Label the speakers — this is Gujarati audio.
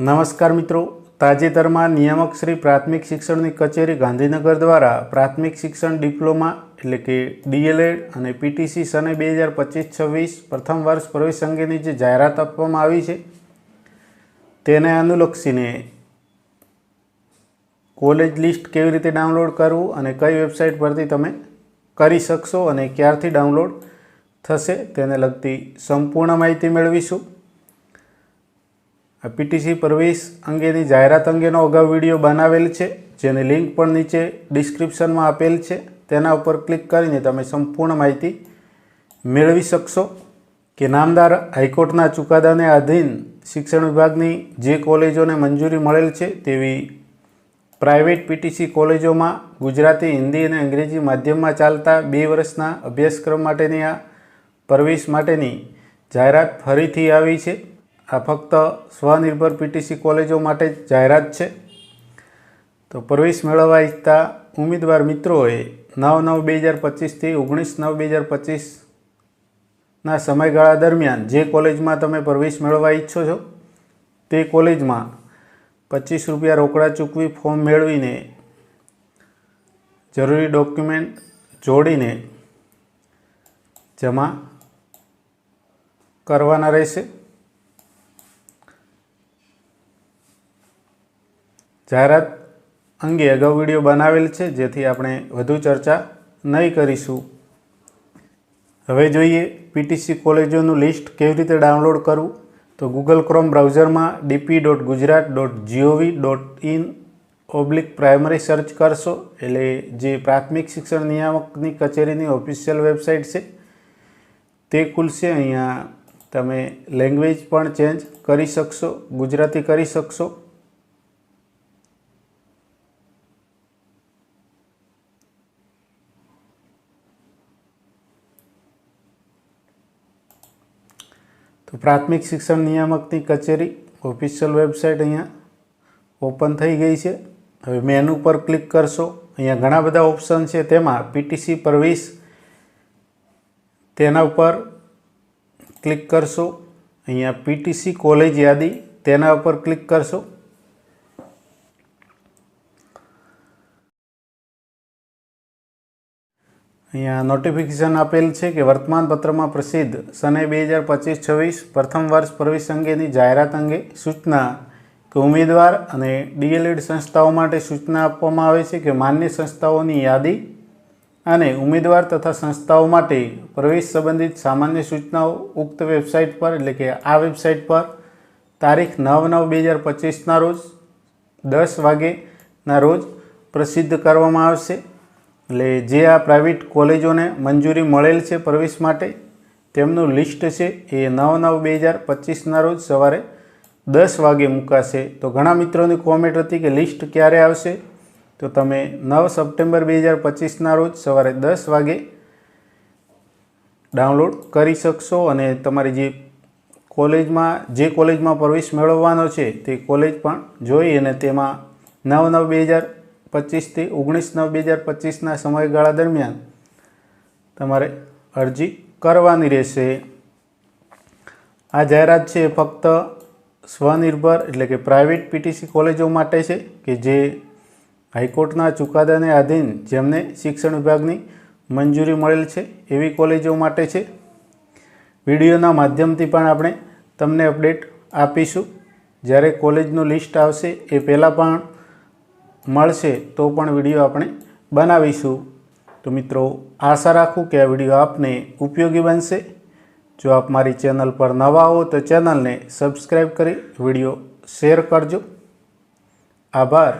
Speaker 1: નમસ્કાર મિત્રો. તાજેતરમાં નિયામક શ્રી પ્રાથમિક શિક્ષણની કચેરી ગાંધીનગર દ્વારા પ્રાથમિક શિક્ષણ ડિપ્લોમા એટલે કે ડીએલએડ અને પીટીસી સને બે હજાર પચીસ છવ્વીસ પ્રથમ વર્ષ પ્રવેશ અંગેની જે જાહેરાત આપવામાં આવી છે, તેને અનુલક્ષીને કોલેજ લિસ્ટ કેવી રીતે ડાઉનલોડ કરવું અને કઈ વેબસાઇટ પરથી તમે કરી શકશો અને ક્યારથી ડાઉનલોડ થશે, તેને લગતી સંપૂર્ણ માહિતી મેળવીશું. પીટીસી પ્રવેશ અંગેની જાહેરાત અંગેનો અગાઉ વીડિયો બનાવેલ છે, જેની લિંક પણ નીચે ડિસ્ક્રિપ્શનમાં આપેલ છે. તેના ઉપર ક્લિક કરીને તમે સંપૂર્ણ માહિતી મેળવી શકશો કે નામદાર હાઈકોર્ટના ચુકાદાને આધીન શિક્ષણ વિભાગની જે કોલેજોને મંજૂરી મળેલ છે તેવી પ્રાઇવેટ પીટીસી કોલેજોમાં ગુજરાતી, હિન્દી અને અંગ્રેજી માધ્યમમાં ચાલતા બે વર્ષના અભ્યાસક્રમ માટેની આ પ્રવેશ માટેની જાહેરાત ફરીથી આવી છે. આ ફક્ત સ્વનિર્ભર પીટીસી કોલેજો માટે જ જાહેરાત છે. તો પ્રવેશ મેળવવા ઈચ્છતા ઉમેદવાર મિત્રોએ નવ નવ બે હજાર પચીસથી ઓગણીસ નવ બે હજાર પચીસના સમયગાળા દરમિયાન જે કોલેજમાં તમે પ્રવેશ મેળવવા ઈચ્છો છો, તે કોલેજમાં પચીસ રૂપિયા રોકડા ચૂકવી ફોર્મ મેળવીને, જરૂરી ડોક્યુમેન્ટ જોડીને જમા કરવાના રહેશે. જાહેરાત અંગે અગાઉ વીડિયો બનાવેલ છે, જેથી આપણે વધુ ચર્ચા નહીં કરીશું. હવે જોઈએ પીટીસી કોલેજોનું લિસ્ટ કેવી રીતે ડાઉનલોડ કરવું? તો ગૂગલ ક્રોમ બ્રાઉઝરમાં DP dot Gujarat dot G O V dot in oblique primary search કરશો, એટલે જે પ્રાથમિક શિક્ષણ નિયામકની કચેરીની ઓફિશિયલ વેબસાઇટ છે, તે ખુલશે. અહીંયા તમે લેંગ્વેજ પણ ચેન્જ કરી શકશો, ગુજરાતી કરી શકશો. તો પ્રાથમિક શિક્ષણ નિયામકની કચેરી ઓફિશિયલ વેબસાઇટ અહીંયા ઓપન થઈ ગઈ છે. હવે મેનુ પર ક્લિક કરશો. અહીંયા ઘણા બધા ઓપ્શન છે. તેમાં પીટીસી પ્રવેશ તેના ઉપર ક્લિક કરશો. અહીંયા પીટીસી કોલેજ યાદી, તેના ઉપર ક્લિક કરશો. અહીંયા નોટિફિકેશન આપેલ છે કે વર્તમાનપત્રમાં પ્રસિદ્ધ સને બે હજાર પચીસ છવ્વીસ પ્રથમ વર્ષ પ્રવેશ અંગેની જાહેરાત અંગે સૂચના કે ઉમેદવાર અને ડીએલએડ સંસ્થાઓ માટે સૂચના આપવામાં આવે છે કે માન્ય સંસ્થાઓની યાદી અને ઉમેદવાર તથા સંસ્થાઓ માટે પ્રવેશ સંબંધિત સામાન્ય સૂચનાઓ ઉક્ત વેબસાઇટ પર, એટલે કે આ વેબસાઇટ પર તારીખ નવ નવ બે હજાર પચીસના રોજ દસ વાગેના રોજ પ્રસિદ્ધ કરવામાં આવશે. એટલે જે આ પ્રાઇવેટ કોલેજોને મંજૂરી મળેલ છે પ્રવેશ માટે, તેમનું લિસ્ટ છે એ નવ નવ બે હજાર પચીસના રોજ સવારે દસ વાગે મુકાશે. તો ઘણા મિત્રોની કોમેન્ટ હતી કે લિસ્ટ ક્યારે આવશે? તો તમે નવ સપ્ટેમ્બર બે હજાર પચીસના રોજ સવારે દસ વાગે ડાઉનલોડ કરી શકશો અને તમારી જે કોલેજમાં જે કોલેજમાં પ્રવેશ મેળવવાનો છે તે કોલેજ પણ જોઈ અને તેમાં નવ નવ બે હજાર પચીસથી ઓગણીસ નવ બે હજાર પચીસના સમયગાળા દરમિયાન તમારે અરજી કરવાની રહેશે. આ જાહેરાત છે ફક્ત સ્વનિર્ભર એટલે કે પ્રાઇવેટ પીટીસી કોલેજો માટે છે કે જે હાઈકોર્ટના ચુકાદાને આધીન જેમને શિક્ષણ વિભાગની મંજૂરી મળેલ છે એવી કોલેજો માટે છે. વિડીયોના માધ્યમથી પણ આપણે તમને અપડેટ આપીશું. જ્યારે કોલેજનું લિસ્ટ આવશે એ પહેલાં પણ મળશે તો પણ વીડિયો આપણે બનાવીશું. તો મિત્રો, આશા રાખું કે આ વીડિયો આપને ઉપયોગી બનશે. જો આપ મારી ચેનલ પર નવા હો, તો ચેનલને સબસ્ક્રાઈબ કરી વીડિયો શેર કરજો. આભાર.